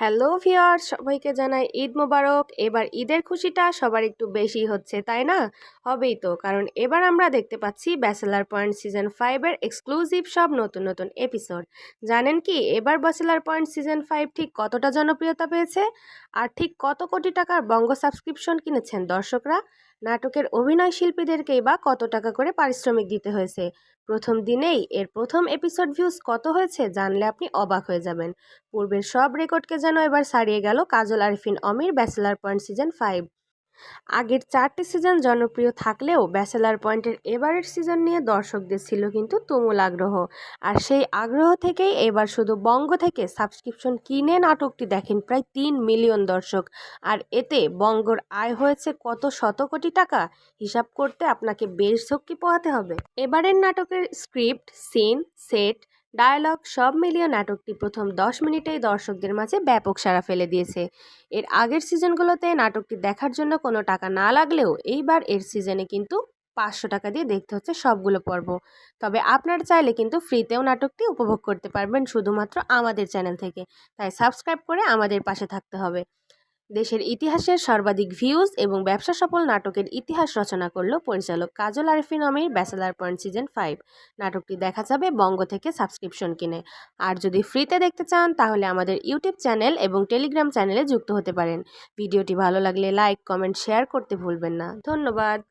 Hello viewer সবাইকে জানাই ঈদ মোবারক। এবার ঈদের খুশিটা সবার একটু বেশি হচ্ছে, তাই না? হবেই তো, কারণ এবার আমরা দেখতে পাচ্ছি ব্যাচেলার পয়েন্ট সিজন ফাইভের এক্সক্লুসিভ সব নতুন নতুন এপিসোড জানেন কি, এবার ব্যাচেলার পয়েন্ট সিজন ফাইভ ঠিক কতটা জনপ্রিয়তা পেয়েছে? আর ঠিক কত কোটি টাকার বঙ্গ সাবস্ক্রিপশন কিনেছেন দর্শকরা? নাটকের অভিনয় শিল্পীদেরকেই বা কত টাকা করে পারিশ্রমিক দিতে হয়েছে? প্রথম দিনেই এর প্রথম এপিসোড ভিউজ কত হয়েছে জানলে আপনি অবাক হয়ে যাবেন। পূর্বের সব রেকর্ডকে যেন এবার ছাড়িয়ে গেল কাজল আরিফিন অমির ব্যাচেলার পয়েন্ট সিজন ফাইভ আগের চারটি সিজন জনপ্রিয় থাকলেও ব্যাচেলার পয়েন্টের এবারের সিজন নিয়ে দর্শকদের ছিল কিন্তু তুমুল আগ্রহ। আর সেই আগ্রহ থেকেই এবার শুধু বঙ্গ থেকে সাবস্ক্রিপশন কিনে নাটকটি দেখেন প্রায় তিন মিলিয়ন দর্শক। আর এতে বঙ্গর আয় হয়েছে কত শত কোটি টাকা? হিসাব করতে আপনাকে বেশ ঝক্কি পোহাতে হবে। এবারের নাটকের স্ক্রিপ্ট, সিন, সেট ডায়ালগ, সব মিলিয়ে নাটকটি প্রথম দশ মিনিটেই দর্শকদের মাঝে ব্যাপক সাড়া ফেলে দিয়েছে। এর আগের সিজনগুলোতে নাটকটি দেখার জন্য কোনো টাকা না লাগলেও এইবার এর সিজনে কিন্তু পাঁচশো টাকা দিয়ে দেখতে হচ্ছে সবগুলো পর্ব। তবে আপনারা চাইলে কিন্তু ফ্রিতেও নাটকটি উপভোগ করতে পারবেন শুধুমাত্র আমাদের চ্যানেল থেকে। তাই সাবস্ক্রাইব করে আমাদের পাশে থাকতে হবে। দেশের ইতিহাসের সর্বাধিক ভিউজ এবং ব্যবসা সফল নাটকের ইতিহাস রচনা করল পরিচালক Kajal Arifin Amir bachelor point season five নাটকটি দেখা যাবে বঙ্গ থেকে সাবস্ক্রিপশন কিনে। আর যদি ফ্রিতে দেখতে চান, তাহলে আমাদের ইউটিউব চ্যানেল এবং টেলিগ্রাম চ্যানেলে যুক্ত হতে পারেন। ভিডিওটি ভালো লাগলে লাইক কমেন্ট শেয়ার করতে ভুলবেন না। ধন্যবাদ।